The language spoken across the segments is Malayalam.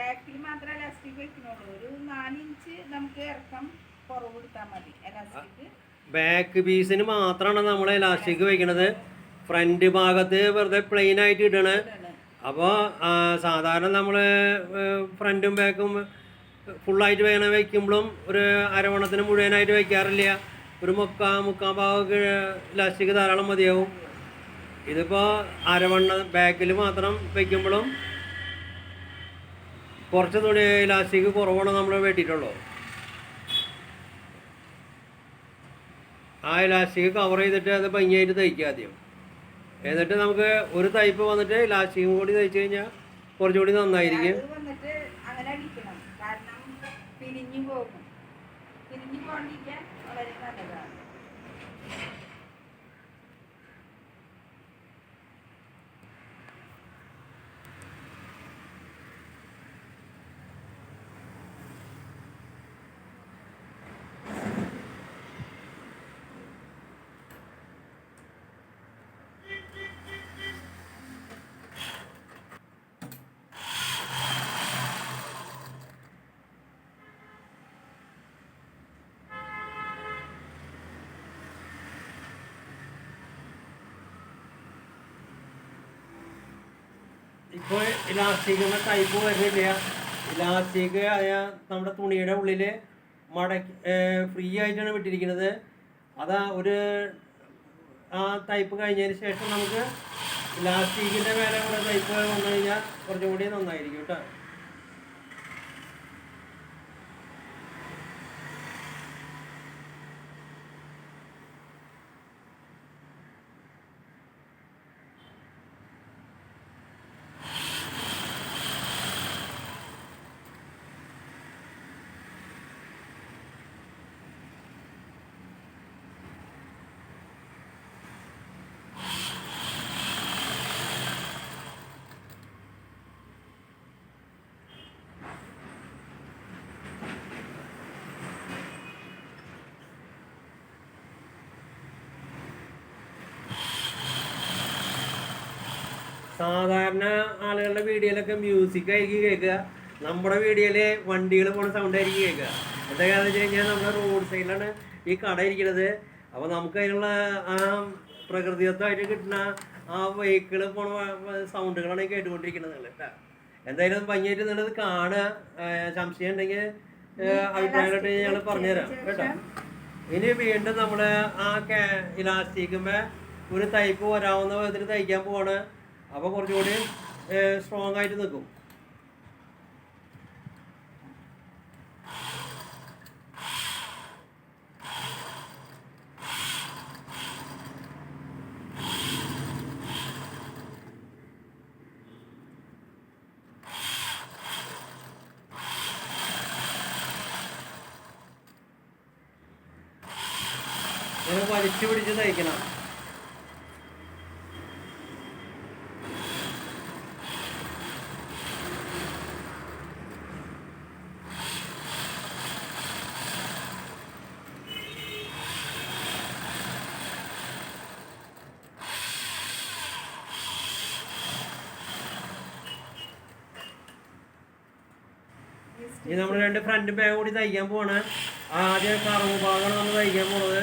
ബാക്കിൽ മാത്രമേ ഇലാസ്റ്റിക് വെക്കണുള്ളൂ. ഒരു നാലിഞ്ച് നമുക്ക് ഇറക്കം കുറവ് കൊടുത്താൽ മതി. ഇലാസ്റ്റിക് ബാക്ക് പീസിന് മാത്രമാണ് നമ്മൾ ഇലാസ്റ്റിക് വെക്കണത്. ഫ്രണ്ട് ഭാഗത്ത് വെറുതെ പ്ലെയിൻ ആയിട്ട് ഇടണേ. അപ്പോൾ സാധാരണ നമ്മൾ ഫ്രണ്ടും ബാക്കും ഫുള്ളായിട്ട് വേണ വയ്ക്കുമ്പോഴും ഒരു അരവണത്തിന് മുഴുവനായിട്ട് വയ്ക്കാറില്ല ഒരു മുക്കാ മുക്കാ ഭാഗമൊക്കെ ഇലാസ്റ്റിക് ധാരാളം മതിയാവും. ഇതിപ്പോൾ അരവണ്ണ ബാക്കിൽ മാത്രം വയ്ക്കുമ്പോഴും കുറച്ച് തുണി ഇലാസ്റ്റിക് കുറവാണ് നമ്മൾ വെട്ടിയിട്ടുള്ളൂ. ആ ഇലാസ്റ്റിക് കവർ ചെയ്തിട്ട് അത് ഭംഗിയായിട്ട് തയ്ക്കുക ആദ്യം. എന്നിട്ട് നമുക്ക് ഒരു തയ്പ്പ് വന്നിട്ട് ഇലാസ്റ്റിക്കും കൂടി തയ്ച്ചു കഴിഞ്ഞാൽ കുറച്ചുകൂടി നന്നായിരിക്കും. പിരിഞ്ഞു പോകും. പിരിഞ്ഞു പോകാണ്ടിരിക്കാൻ ഇപ്പോൾ ഇലാസ്റ്റിക്കുന്ന ടൈപ്പ് വരുന്നില്ല. ഇലാസ്റ്റിക് ആയ നമ്മുടെ തുണിയുടെ ഉള്ളിൽ മടക്കി ഫ്രീ ആയിട്ടാണ് വിട്ടിരിക്കുന്നത്. അതാ ഒരു ആ ടൈപ്പ് കഴിഞ്ഞതിന് ശേഷം നമുക്ക് ഇലാസ്റ്റിക്കിന്റെ മേലെ കൂടെ ടൈപ്പ് വന്നു കഴിഞ്ഞാൽ കുറച്ചും കൂടി നന്നായിരിക്കും കേട്ടോ സാധാരണ ആളുകളുടെ വീഡിയോയിലൊക്കെ മ്യൂസിക് ആയിരിക്കും കേൾക്കുക. നമ്മുടെ വീഡിയോയിൽ വണ്ടികൾ പോണ സൗണ്ട് ആയിരിക്കും കേൾക്കുക. എന്താ കാരണം വെച്ച് കഴിഞ്ഞാൽ നമ്മുടെ റോഡ് സൈഡിലാണ് ഈ കട ഇരിക്കുന്നത്. അപ്പോൾ നമുക്ക് അതിനുള്ള ആ പ്രകൃതിദത്തമായിട്ട് കിട്ടുന്ന ആ വെഹിക്കിൾ പോണ സൗണ്ടുകളാണ് കേട്ടുകൊണ്ടിരിക്കുന്നത് കേട്ടാ. എന്തായാലും ഭംഗിയായിട്ട് നിങ്ങളത് കാണുക. സംശയം ഉണ്ടെങ്കിൽ അഭിപ്രായമായിട്ട് ഞങ്ങൾ പറഞ്ഞുതരാം കേട്ടോ. ഇനി വീണ്ടും നമ്മൾ ആ ഇലാസ്റ്റിക്കുമ്പോ ഒരു തയ്പ്പ് വരാവുന്ന വിധത്തിൽ തയ്ക്കാൻ പോവാണ്. അപ്പോൾ കുറച്ചുകൂടി സ്ട്രോങ് ആയിട്ട് നിൽക്കും. വലിച്ചു പിടിച്ച് തയ്ക്കണം. ഇനി നമ്മൾ രണ്ട് ഫ്രണ്ട് ബാഗ് കൂടി തയ്ക്കാൻ പോവാണ്. ആദ്യം കറവ് ഭാഗമാണ് നമ്മൾ തയ്ക്കാൻ പോണത്.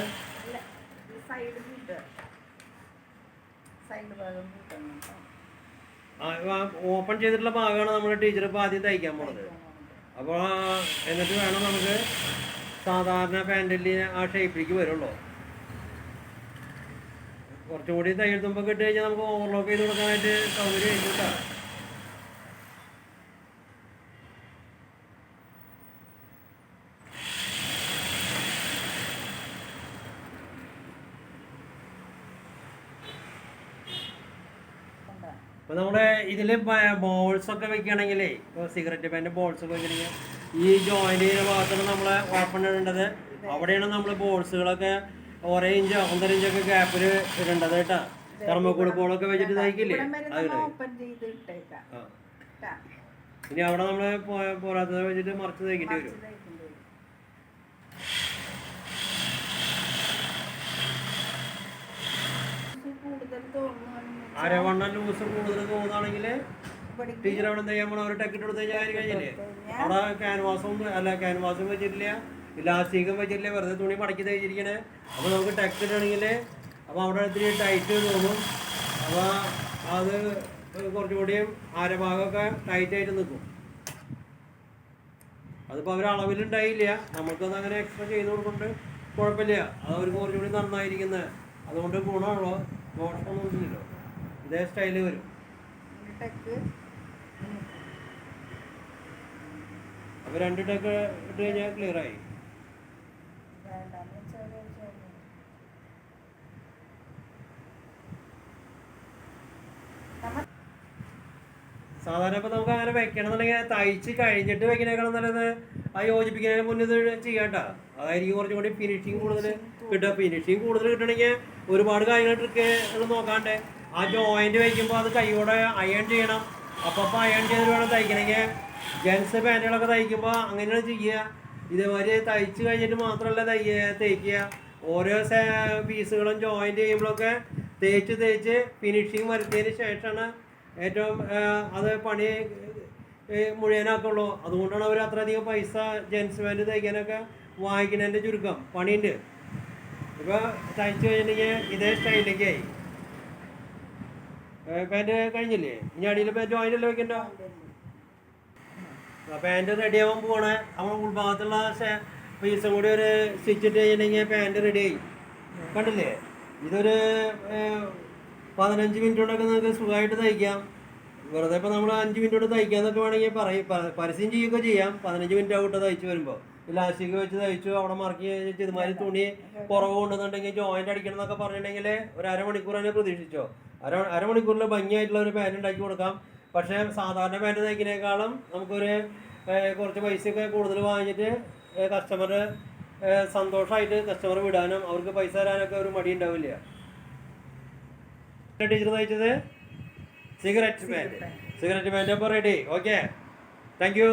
ഓപ്പൺ ചെയ്തിട്ടുള്ള ഭാഗമാണ് നമ്മുടെ ടീച്ചർ ഇപ്പോൾ ആദ്യം തയ്ക്കാൻ പോണത്. അപ്പോൾ എന്നിട്ട് വേണം നമുക്ക് സാധാരണ പാന്റിൽ ആ ഷേപ്പിലേക്ക് വരുള്ളൂ. കുറച്ചുകൂടി തയ്യെടുത്തുമ്പോൾ കിട്ടി കഴിഞ്ഞാൽ നമുക്ക് ഓവർലോക്ക് ചെയ്ത് കൊടുക്കാനായിട്ട് സൗകര്യം കേട്ടോ ഇപ്പൊ നമ്മുടെ ഇതിൽ ബോൾസ് ഒക്കെ വെക്കുകയാണെങ്കിലേ ഇപ്പോൾ സിഗരറ്റ് പാന്റെ ബോൾസ് ഒക്കെ വെക്കണമെങ്കിൽ ഈ ചെയ്ത ഭാഗത്താണ് നമ്മളെ ഓപ്പൺ ഇടേണ്ടത്. അവിടെയാണ് നമ്മൾ ബോൾസുകളൊക്കെ ഒരേ ഇഞ്ചോ ഒന്നര ഇഞ്ചൊക്കെ ഗ്യാപ്പിൽ ഇടേണ്ടത് കേട്ടാ. തെർമോക്കോൾ ബോളൊക്കെ വെച്ചിട്ട് തയ്ക്കില്ലേ? നമ്മൾ ട്ടാ. ഇനി അവിടെ നമ്മൾ പോരാത്തത് വെച്ചിട്ട് മറിച്ച് തയ്ക്കേണ്ടി വരും തയ്ക്കേണ്ടി വരും. ഇത് കൂടുതൽ തോന്നുവാണെങ്കിൽ അരവണ്ണ ലൂസ് കൂടുതൽ തോന്നുകയാണെങ്കിൽ ടീച്ചർ അവിടെ എന്താ ചെയ്യാൻ പോണ? ഒരു ടെക്കിട്ട് കൊടുത്ത് കഴിഞ്ഞാൽ കഴിഞ്ഞില്ലേ? അവിടെ ക്യാൻവാസും അല്ല ക്യാൻവാസും വെച്ചിട്ടില്ല. ഇലാസ്റ്റിക്കും വെച്ചിട്ടില്ല. വെറുതെ തുണി മടക്കി തയ്ച്ചിരിക്കണേ അപ്പോൾ നമുക്ക് ടെക്ക് ആണെങ്കിൽ അപ്പോൾ അവിടെ ഇത്തിരി ടൈറ്റ് തോന്നും. അപ്പോൾ അത് കുറച്ചുകൂടിയും ആരഭാഗമൊക്കെ ടൈറ്റായിട്ട് നിൽക്കും. അതിപ്പോൾ അവർ അളവിലുണ്ടായില്ല. നമുക്കത് അങ്ങനെ എക്സ്ട്രാ ചെയ്ത് കൊടുക്കൊണ്ട്. കുഴപ്പമില്ല. അത് അവർക്ക് കുറച്ചുകൂടി നന്നായിരിക്കുന്നത് അതുകൊണ്ട് ഗുണമുള്ളൂ ദോഷമൊന്നും ഇല്ലല്ലോ. ഇതേ സ്റ്റൈൽ വരും. അപ്പൊ രണ്ട് ടെക്ക് ഇട്ട് കഴിഞ്ഞാൽ ക്ലിയർ ആയി. സാധാരണ ഇപ്പൊ നമുക്ക് അങ്ങനെ വെക്കണമെന്നുണ്ടെങ്കിൽ തയ്ച്ച് കഴിഞ്ഞിട്ട് വെക്കണേക്കാളും നല്ലത് ആ യോജിപ്പിക്കുന്നതിന് മുന്നേ ഇത് ചെയ്യണ്ട അതായിരിക്കും കുറച്ചും കൂടി ഫിനിഷിങ് കൂടുതൽ കിട്ടുക. ഫിനിഷിങ് കൂടുതൽ കിട്ടണമെങ്കിൽ ഒരുപാട് കാര്യങ്ങൾ ട്രിക്ക് നോക്കാണ്ട് ആ ജോയിന്റ് വയ്ക്കുമ്പോൾ അത് കൈയോടെ അയൺ ചെയ്യണം. അപ്പോൾ അയൺ ചെയ്തിട്ട് വേണം തയ്ക്കണമെങ്കിൽ ജെൻസ് പാന്റുകളൊക്കെ തയ്ക്കുമ്പോൾ അങ്ങനെയാണ് ചെയ്യുക ഇതേമാതിരി തയ്ച്ച് കഴിഞ്ഞിട്ട് മാത്രമല്ല തയ്യ തേക്കുക. ഓരോ പീസുകളും ജോയിന്റ് ചെയ്യുമ്പോഴൊക്കെ തേച്ച് തേച്ച് ഫിനിഷിങ് വരുത്തിയതിന് ശേഷമാണ് ഏറ്റവും അത് പണി മുഴുവനാക്കുള്ളൂ. അതുകൊണ്ടാണ് അവർ അത്രയധികം പൈസ ജെൻസ് പാന്റ് തയ്ക്കാനൊക്കെ വാങ്ങിക്കുന്നതിന്റെ ചുരുക്കം. പണിയുണ്ട്. ഇപ്പോൾ തയ്ച്ച് കഴിഞ്ഞിട്ടുണ്ടെങ്കിൽ ഇതേ സ്റ്റൈലിലേക്കായി പാന്റ് കഴിഞ്ഞില്ലേ? ഇനി അടിയിൽ ജോയിന്റ് അല്ലേ വെക്കണ്ടോ? പാന്റ് റെഡി ആവാൻ പോവാണ്. നമ്മൾ ഉൾഭാഗത്തുള്ള പീസും കൂടി ഒരു സ്റ്റിച്ച് ഇട്ട് കഴിഞ്ഞിട്ടുണ്ടെങ്കിൽ പാന്റ് റെഡിയായി കണ്ടില്ലേ? ഇതൊരു പതിനഞ്ച് മിനിറ്റ് കൊണ്ടൊക്കെ നിങ്ങൾക്ക് സുഖമായിട്ട് തയ്ക്കാം. വെറുതെ ഇപ്പം നമ്മൾ അഞ്ച് മിനിറ്റ് കൊണ്ട് തയ്ക്കാന്നൊക്കെ വേണമെങ്കിൽ പറയും. പരസ്യം ചെയ്യുകയൊക്കെ ചെയ്യാം. പതിനഞ്ച് മിനിറ്റ് ആവട്ടെ തയ്ച്ച് വരുമ്പോൾ ലാസ്റ്റിക്ക് വെച്ച് തയ്ച്ചു അവിടെ മറക്കി ഇതുമാതിരി തുണി കുറവ് കൊണ്ടുവന്നിട്ടുണ്ടെങ്കിൽ ജോയിന്റ് അടിക്കണം എന്നൊക്കെ പറഞ്ഞിട്ടുണ്ടെങ്കിൽ ഒരു അരമണിക്കൂർ തന്നെ പ്രതീക്ഷിച്ചോ? അര അരമണിക്കൂറിൽ ഭംഗിയായിട്ടുള്ള ഒരു പാന്റ് ഉണ്ടാക്കി കൊടുക്കാം. പക്ഷേ സാധാരണ പാന്റ് തയ്ക്കുന്നതിനേക്കാളും നമുക്കൊരു കുറച്ച് പൈസയൊക്കെ കൂടുതൽ വാങ്ങിച്ചിട്ട് കസ്റ്റമർ സന്തോഷമായിട്ട് കസ്റ്റമർ വിടാനും അവർക്ക് പൈസ തരാനൊക്കെ ഒരു മടി ഉണ്ടാവില്ല. ടീച്ചർ തയ്ച്ചത് സിഗരറ്റ് പാന്റ് സിഗരറ്റ് പാന്റ് അപ്പോൾ റെഡി ഓക്കെ താങ്ക് യു